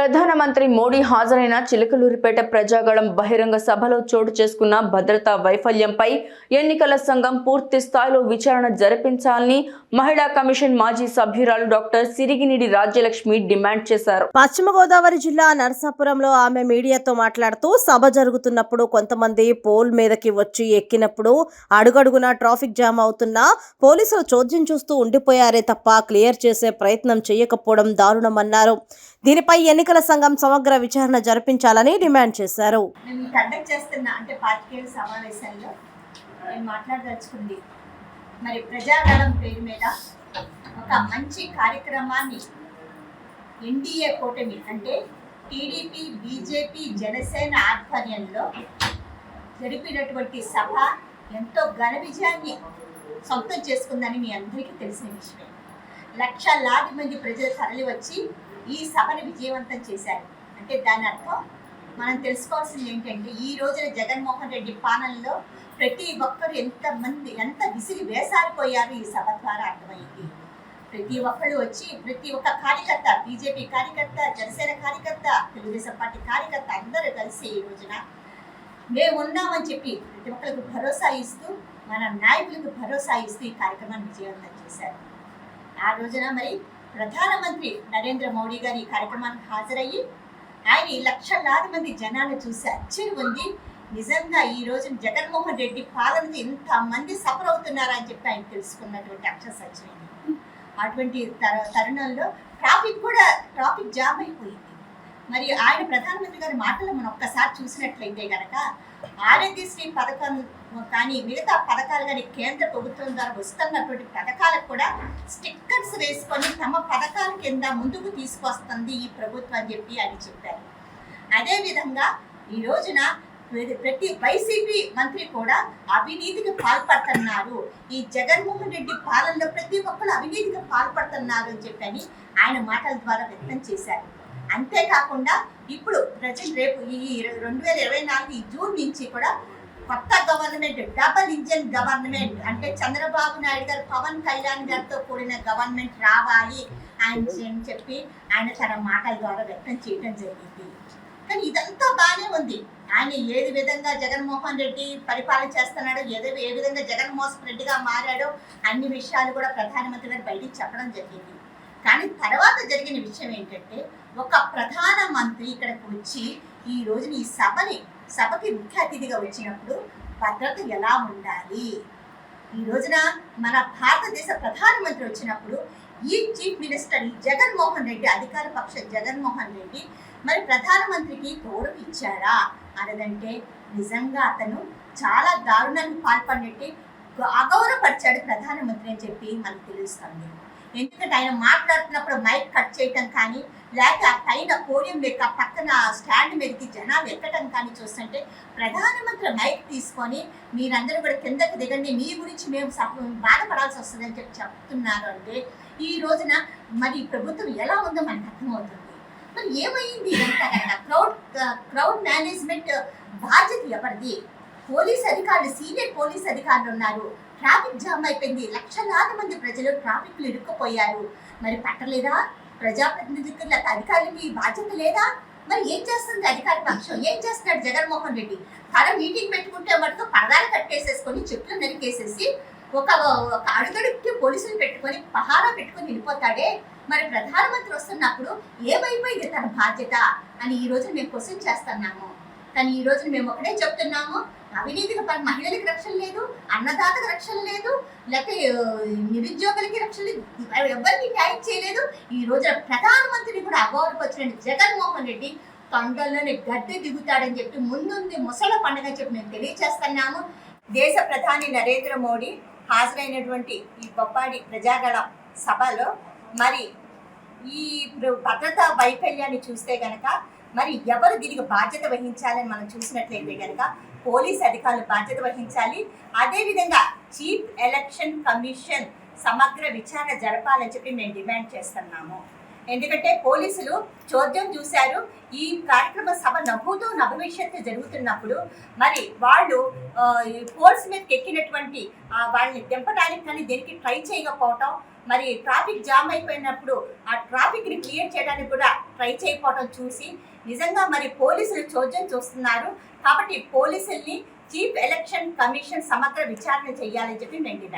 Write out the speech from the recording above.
ప్రధానమంత్రి మోడీ హాజరైన చిలకలూరిపేట ప్రజాగళం బహిరంగ సభలో చోటు చేసుకున్న భద్రతా వైఫల్యంపై ఎన్నికల సంఘం పూర్తి స్థాయిలో విచారణ జరిపించాలని మహిళా కమిషన్ మాజీ సభ్యురాలు డాక్టర్ సిరిగినిడి రాజ్యలక్ష్మి డిమాండ్ చేశారు. పశ్చిమ గోదావరి జిల్లా నరసాపురంలో ఆమె మీడియాతో మాట్లాడుతూ సభ జరుగుతున్నప్పుడు కొంతమంది పోల్ మీదకి వచ్చి ఎక్కినప్పుడు అడుగడుగునా ట్రాఫిక్ జామ్ అవుతున్నా పోలీసులు చోద్యం చూస్తూ ఉండిపోయారే తప్ప క్లియర్ చేసే ప్రయత్నం చేయకపోవడం దారుణమన్నారు. దీనిపై ఎన్నికల సంఘం సమగ్ర విచారణ జరిపించాలని డిమాండ్ చేశారు. కండక్ట్ చేస్తున్న అంటే సమావేశంలో నేను మరి ప్రజాగళం పేరు మీద ఒక మంచి కార్యక్రమాన్ని ఎన్డీఏ కూటమి అంటే టీడీపీ బీజేపీ జనసేన ఆధ్వర్యంలో జరిపినటువంటి సభ ఎంతో ఘన విజయాన్ని సొంతం చేసుకుందని మీ అందరికీ తెలిసిన విషయం. లక్షలాది మంది ప్రజలు తరలి వచ్చి ఈ సభని విజయవంతం చేశారు. అంటే దాని అర్థం మనం తెలుసుకోవాల్సింది ఏంటంటే ఈ రోజున జగన్మోహన్ రెడ్డి పాలనలో ప్రతి ఒక్కరు ఎంతమంది ఎంత విసిరి వేసారిపోయారు ఈ సభ ద్వారా అర్థమైంది. ప్రతి ఒక్కరు వచ్చి ప్రతి ఒక్క కార్యకర్త బీజేపీ కార్యకర్త జనసేన కార్యకర్త తెలుగుదేశం పార్టీ కార్యకర్త అందరూ కలిసి ఈ రోజున మేము ఉన్నామని చెప్పి ప్రతి ఒక్కరికి భరోసా ఇస్తూ మన నాయకులకు భరోసా ఇస్తూ ఈ కార్యక్రమాన్ని విజయవంతం చేశారు. ఆ రోజున మరి ప్రధానమంత్రి నరేంద్ర మోడీ గారు ఈ కార్యక్రమానికి హాజరయ్యి ఆయన ఈ లక్షలాది మంది జనాలు చూసి అచ్చరి ఉంది నిజంగా ఈ రోజు జగన్మోహన్ రెడ్డి పాలనకి ఇంత మంది సఫర్ అవుతున్నారని చెప్పి ఆయన తెలుసుకున్నటువంటి అక్షర సత్యమైంది అటువంటి తర- తరుణంలో ట్రాఫిక్ కూడా ట్రాఫిక్ జామ్ అయిపోయింది. మరి ఆయన ప్రధానమంత్రి గారి మాటలు మనం ఒక్కసారి చూసినట్లయితే కనుక ఆరోగ్యశ్రీ పథకం కానీ మిగతా పథకాలు కానీ కేంద్ర ప్రభుత్వం ద్వారా వస్తున్నటువంటి పథకాలకు కూడా చేసుకొని తమ పథకాల కింద ముందుకు తీసుకొస్తుంది ఈ ప్రభుత్వం అని చెప్పి అని చెప్పారు. అదేవిధంగా ఈ రోజున ప్రతి- ప్రతి వైసీపీ మంత్రి కూడా అవినీతికి పాల్పడుతున్నారు. ఈ జగన్మోహన్ రెడ్డి పాలనలో ప్రతి ఒక్కరు అవినీతికి పాల్పడుతున్నారు అని చెప్పని ఆయన మాటల ద్వారా వ్యక్తం చేశారు. అంతేకాకుండా ఇప్పుడు ప్రజెంట్ రేపు ఈ రెండు వేల ఇరవై నాలుగు ఈ జూన్ నుంచి కూడా కొత్త గవర్నమెంట్ డబల్ ఇంజన్ గవర్నమెంట్ అంటే చంద్రబాబు నాయుడు గారు పవన్ కళ్యాణ్ గారితో కూడిన గవర్నమెంట్ రావాలి ఆయన అని చెప్పి ఆయన తన మాటల ద్వారా వ్యక్తం చేయడం జరిగింది. కానీ ఇదంతా బాగానే ఉంది. ఆయన ఏది విధంగా జగన్మోహన్ రెడ్డి పరిపాలన చేస్తున్నాడో ఏదో ఏ విధంగా జగన్మోహన్ రెడ్డిగా మారాడో అన్ని విషయాలు కూడా ప్రధానమంత్రి గారు బయటికి చెప్పడం జరిగింది. కానీ తర్వాత జరిగిన విషయం ఏంటంటే ఒక ప్రధాన మంత్రి ఇక్కడికి వచ్చి ఈ రోజున ఈ సభని సభకి ముఖ్య అతిథిగా వచ్చినప్పుడు భద్రత ఎలా ఉండాలి? ఈ రోజున మన భారతదేశ ప్రధానమంత్రి వచ్చినప్పుడు ఈ చీఫ్ మినిస్టర్ జగన్మోహన్ రెడ్డి అధికార పక్ష జగన్మోహన్ రెడ్డి మరి ప్రధానమంత్రికి గౌరవం ఇచ్చారా? అనదంటే నిజంగా అతను చాలా దారుణానికి పాల్పడినట్టు అగౌరవపరిచాడు ప్రధానమంత్రి అని చెప్పి మనకు తెలుస్తుంది. ఎందుకంటే ఆయన మాట్లాడుతున్నప్పుడు మైక్ కట్ చేయటం కానీ లేక ఆ పైన పోడియం మీద పక్కన స్టాండ్ మీదకి జనాలు ఎక్కటం కానీ చూస్తుంటే ప్రధానమంత్రి మైక్ తీసుకొని మీరందరూ కూడా కిందకి దిగండి మీ గురించి మేము సఫ- బాధపడాల్సి వస్తుందని చెప్పి చెప్తున్నారు అంటే ఈ రోజున మరి ప్రభుత్వం ఎలా ఉందో మనకు అర్థమవుతుంది. మరి ఏమైంది? ఇదంతా క్రౌడ్ క్రౌడ్ మేనేజ్మెంట్ బాధ్యత ఎవరిది? పోలీస్ అధికారులు సీనియర్ పోలీస్ అధికారులు ఉన్నారు. ట్రాఫిక్ జామ్ అయిపోయింది. లక్షలాది మంది ప్రజలు ట్రాఫిక్లు ఇరుక్కుపోయారు. మరి పట్టలేదా? ప్రజాప్రతినిధులకు లేక అధికారులకి బాధ్యత లేదా? మరి ఏం చేస్తుంది అధికార పక్షం? ఏం చేస్తున్నాడు జగన్మోహన్ రెడ్డి? తన మీటింగ్ పెట్టుకుంటే మటుకు పరదాలు కట్టేసేసుకొని చెట్లు నరికేసేసి ఒక ఒక అడుగడుక్కి పోలీసులు పెట్టుకొని పహారా పెట్టుకొని వెళ్ళిపోతాడే? మరి ప్రధానమంత్రి వస్తున్నప్పుడు ఏమైపోయింది తన బాధ్యత? అని ఈ రోజు మేము క్వశ్చన్ చేస్తున్నాము. కానీ ఈ రోజు మేము ఒకటే చెప్తున్నాము. అవినీతికి పర మహిళలకు రక్షణ లేదు అన్నదాతకు రక్షణ లేదు లేకపోతే నిరుద్యోగులకి రక్షణ లేదు ఎవరికి న్యాయం చేయలేదు. ఈ రోజు ప్రధానమంత్రిని కూడా అగౌరవపరిచిన జగన్మోహన్ రెడ్డి తొందరలోనే గడ్డి దిగుతాడని చెప్పి ముందుంది ముసల పండుగ అని చెప్పి మేము తెలియజేస్తున్నాము దేశ ప్రధాని నరేంద్ర మోడీ హాజరైనటువంటి ఈ బొప్పాడి ప్రజాగళ సభలో మరి ఈ భద్రతా వైఫల్యాన్ని చూస్తే కనుక మరి ఎవరు దీనికి బాధ్యత వహించాలని మనం చూసినట్లయితే కనుక పోలీస్ అధికారులు బాధ్యత వహించాలి. అదేవిధంగా చీఫ్ ఎలక్షన్ కమిషన్ సమగ్ర విచారణ జరపాలని చెప్పి మేము డిమాండ్ చేస్తున్నాము. ఎందుకంటే పోలీసులు చోద్యం చూశారు. ఈ కార్యక్రమ సభ నవ్వుతూ నభవిష్యత్తు జరుగుతున్నప్పుడు మరి వాళ్ళు పోల్స్ మీదకి ఎక్కినటువంటి వాళ్ళని దింపడానికి కానీ దేనికి ట్రై చేయకపోవటం మరి ట్రాఫిక్ జామ్ అయిపోయినప్పుడు ఆ ట్రాఫిక్ని క్లియర్ చేయడానికి కూడా ట్రై చేయకపోవటం చూసి నిజంగా మరి పోలీసులు చోద్యం చూస్తున్నారు. కాబట్టి పోలీసుల్ని చీఫ్ ఎలక్షన్ కమిషన్ సమగ్ర విచారణ చేయాలని చెప్పి మేము